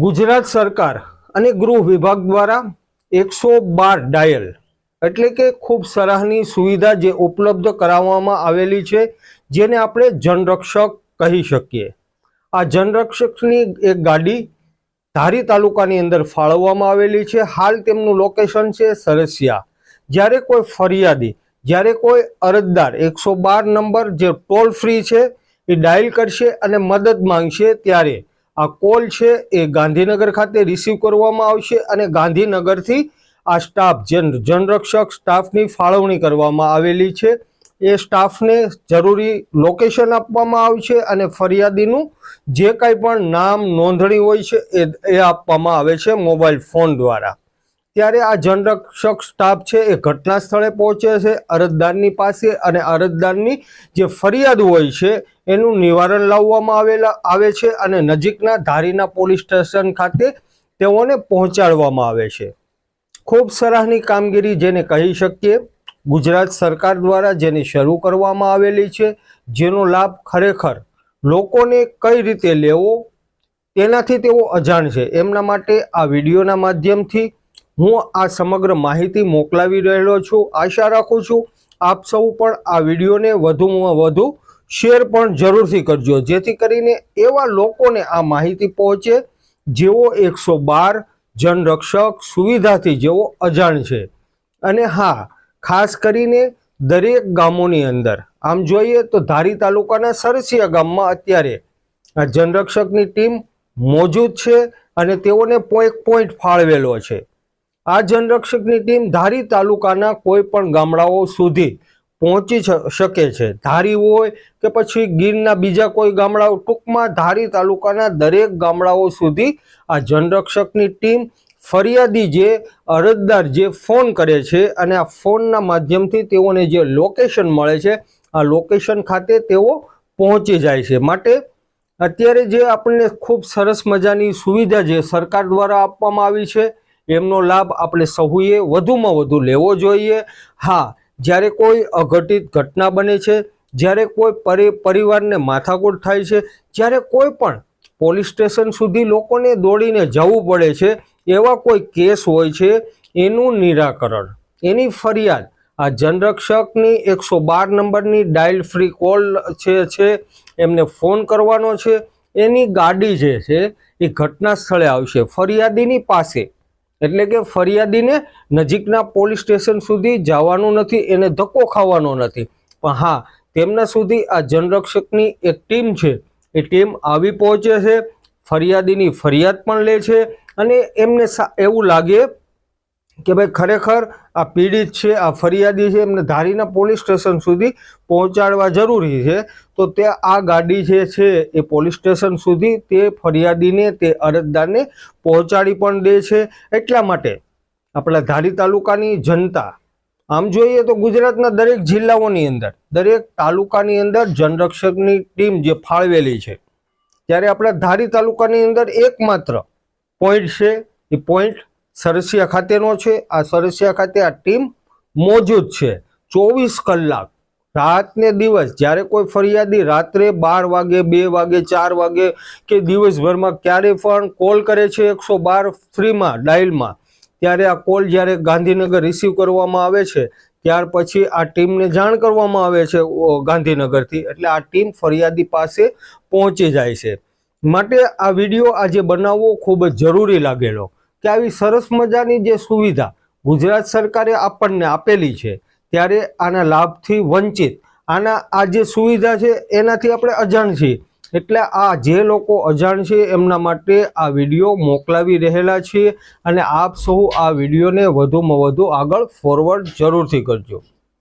ગુજરાત સરકાર અને ગૃહ વિભાગ દ્વારા એકસો બાર ડાયલ એટલે કે ખૂબ સરાહની સુવિધા જે ઉપલબ્ધ કરાવવામાં આવેલી છે, જેને આપણે જનરક્ષક કહી શકીએ. આ જનરક્ષકની એક ગાડી ધારી તાલુકાની અંદર ફાળવવામાં આવેલી છે. હાલ તેમનું લોકેશન છે સરસિયા. જ્યારે કોઈ ફરિયાદી, જ્યારે કોઈ અરજદાર એકસો બાર નંબર જે ટોલ ફ્રી છે એ ડાયલ કરશે અને મદદ માંગશે ત્યારે આ કોલ છે એ ગાંધીનગર ખાતે રિસીવ કરવામાં આવશે અને ગાંધીનગરથી આ સ્ટાફ જન, જનરક્ષક સ્ટાફની ફાળવણી કરવામાં આવેલી છે. એ સ્ટાફને જરૂરી લોકેશન આપવામાં આવશે અને ફરિયાદીનું જે કાંઈ પણ નામ, નોંધણી હોય છે એ આપવામાં આવે છે મોબાઈલ ફોન દ્વારા. ત્યારે આ જનરક્ષક સ્ટાફ છે એ ઘટના સ્થળે પહોંચે છે અરજદારની પાસે અને અરજદારની જે ફરિયાદ હોય છે એનું નિવારણ લાવવામાં આવેલા, આવે છે અને નજીકના ધારીના પોલીસ સ્ટેશન ખાતે તેઓને પહોંચાડવામાં આવે છે. ખૂબ સરાહની કામગીરી જેને કહી શકીએ, ગુજરાત સરકાર દ્વારા જેની શરૂ કરવામાં આવેલી છે, જેનો લાભ ખરેખર લોકોને કઈ રીતે લેવો, તેનાથી તેઓ અજાણ છે. એમના માટે આ વિડીયોના માધ્યમથી હું આ સમગ્ર માહિતી મોકલાવી રહેલો છું, આશા રાખું છું આપ સૌ પણ આ વિડીયોને વધુમાં વધુ શેર પણ જરૂરથી કરજો, જેથી કરીને એવા લોકોને આ માહિતી પહોંચે જેઓ એકસો બાર જનરક્ષક સુવિધાથી જેઓ અજાણ છે. અને હા, ખાસ કરીને દરેક ગામોની અંદર. આમ જોઈએ તો ધારી તાલુકાના સરસિયા ગામમાં અત્યારે આ જનરક્ષકની ટીમ મોજૂદ છે અને તેઓને પોઈન્ટ પોઈન્ટ ફાળવેલો છે. આ જનરક્ષકની ટીમ ધારી તાલુકાના કોઈ પણ ગામડાઓ સુધી પહોંચી શકે છે. ધારી હોય કે પછી ગીરના બીજા કોઈ ગામડાઓ, ટૂંકમાં ધારી તાલુકાના દરેક ગામડાઓ સુધી આ જનરક્ષકની ટીમ ફરિયાદી જે અરજદાર જે ફોન કરે છે અને આ ફોનના માધ્યમથી તેઓને જે લોકેશન મળે છે, આ લોકેશન ખાતે તેઓ પહોંચી જાય છે. માટે અત્યારે જે આપણને ખૂબ સરસ મજાની સુવિધા જે સરકાર દ્વારા આપવામાં આવી છે એમનો લાભ આપણે સહુએ વધુમાં વધુ લેવો જોઈએ. હા, જ્યારે કોઈ અઘટિત ઘટના બને છે, જ્યારે કોઈ પરિ, પરિવારને માથાકૂટ થાય છે, જ્યારે કોઈ પણ પોલીસ સ્ટેશન સુધી લોકોને દોડીને જવું પડે છે, એવા કોઈ કેસ હોય છે, એનું નિરાકરણ, એની ફરિયાદ. આ જનરક્ષકની એકસો બાર નંબરની ડાયલ ફ્રી કોલ છે છે, એમને ફોન કરવાનો છે. એની ગાડી જે છે, એ ઘટના સ્થળે આવશે. ફરિયાદીની પાસે એટલે કે ફરિયાદીને નજીકના પોલીસ સ્ટેશન સુધી જવાનું નથી, એને ધક્કો ખાવાનો નથી. પણ હા, તેમના સુધી આ જનરક્ષકની એક ટીમ છે. એ ટીમ આવી પહોંચે છે, ફરિયાદીની ફરિયાદ પણ લે છે અને એમને એવું લાગે કે ભાઈ ખરેખર આ પીડિત છે, આ ફરિયાદી છે, એમને ધારીના પોલીસ સ્ટેશન સુધી પહોંચાડવા જરૂરી છે, તો તે આ ગાડી જે છે એ પોલીસ સ્ટેશન સુધી તે ફરિયાદીને, તે અરજદારને પહોંચાડી પણ દે છે. એટલા માટે આપણા ધારી તાલુકાની જનતા, આમ જોઈએ તો ગુજરાતના દરેક જિલ્લાઓની અંદર, દરેક તાલુકાની અંદર જનરક્ષકની ટીમ જે ફાળવેલી છે, ત્યારે આપણા ધારી તાલુકાની અંદર એકમાત્ર પોઈન્ટ છે, એ પોઈન્ટ સરસિયા ખાતેનો છે. આ સરસિયા ખાતે આ ટીમ મોજૂદ છે. ચોવીસ કલાક રાત ને દિવસ, જ્યારે કોઈ ફરિયાદી રાત્રે બાર વાગે, બે વાગે, ચાર વાગે કે દિવસભરમાં ક્યારે પણ કોલ કરે છે એકસો બાર ફ્રીમાં, ડાયલમાં, ત્યારે આ કોલ જ્યારે ગાંધીનગર રિસીવ કરવામાં આવે છે, ત્યાર પછી આ ટીમને જાણ કરવામાં આવે છે ગાંધીનગરથી. એટલે આ ટીમ ફરિયાદી પાસે પહોંચી જાય છે. માટે આ વીડિયો આજે બનાવવો ખૂબ જ જરૂરી લાગેલો. કે આવી સરસ મજાની જે સુવિધા ગુજરાત સરકારે આપણને આપેલી છે, ત્યારે આના લાભથી વંચિત, આના આ જે સુવિધા છે એનાથી આપણે અજાણ છીએ. એટલે આ જે લોકો અજાણ છે એમના માટે આ વીડિયો મોકલાવી રહેલા છીએ અને આપ સૌ આ વિડીયોને વધુમાં વધુ આગળ ફોરવર્ડ જરૂરથી કરજો.